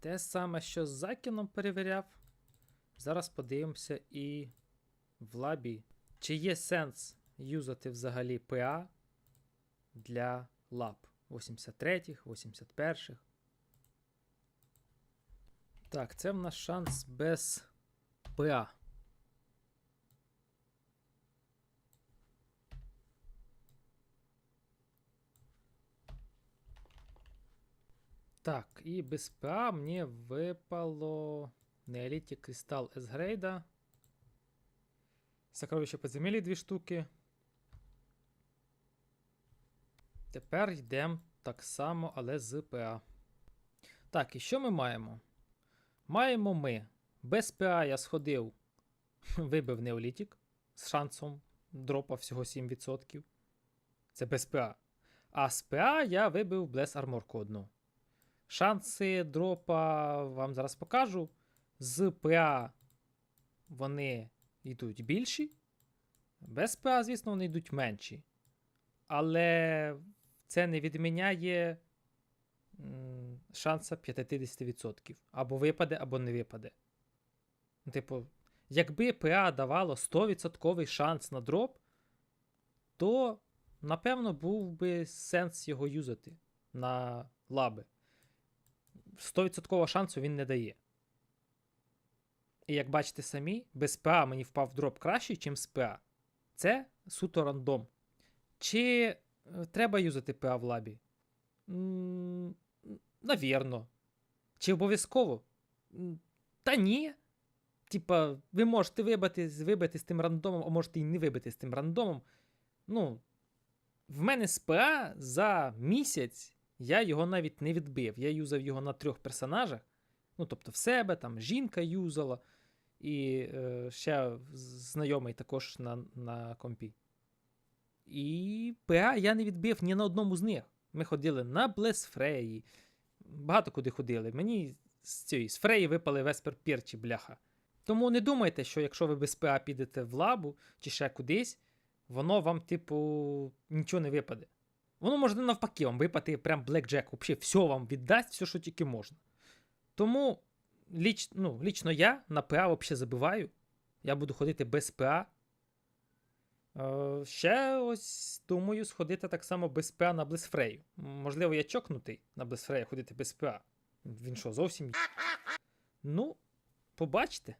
Те саме, що з Закіном перевіряв. Зараз подивимося і в лабі. Чи є сенс юзати взагалі ПА для лаб 83-х, 81-х. Так, це в нас шанс без ПА. Так, і без ПА мені випало Неолітік Кристал С-грейда. Сокровище подземелі дві штуки. Тепер йдемо так само, але з ПА. Так, і що ми маємо? Маємо ми. Без ПА я сходив, вибив Неолітік з шансом дропа всього 7%. Це без ПА. А з ПА я вибив Bless Armor одну. Шанси дропа вам зараз покажу. З ПА вони йдуть більші. Без ПА, звісно, вони йдуть менші. Але це не відміняє шанса 50%. Або випаде, або не випаде. Типу, якби ПА давало 100% шанс на дроп, то, напевно, був би сенс його юзати на лаби. 100% шансу він не дає. І як бачите самі, без ПА мені впав дроп краще, ніж з ПА. Це суто рандом. Чи е, треба юзати ПА в лабі? Навірно. Чи обов'язково? Та ні. Типа, ви можете вибити, вибити з тим рандомом, а можете і не вибити з тим рандомом. Ну, в мене з ПА за місяць я його навіть не відбив. Я юзав його на трьох персонажах. Ну, тобто, в себе, там жінка юзала, і е, ще знайомий також на, на компі. І ПА я не відбив ні на одному з них. Ми ходили на Блесфреї, багато куди ходили. Мені з цієї з Фреї випали Веспер Пірчі, бляха. Тому не думайте, що якщо ви без ПА підете в лабу чи ще кудись, воно вам, типу, нічого не випаде. Воно може навпаки вам випати прям блекджек, взагалі все вам віддасть, все, що тільки можна. Тому ліч, ну, лічно я на ПА взагалі забиваю. Я буду ходити без ПА. Е, ще ось думаю сходити так само без ПА на Блесфрею. Можливо, я чокнутий на Блесфрею ходити без ПА. Він що, зовсім. Ну, побачите.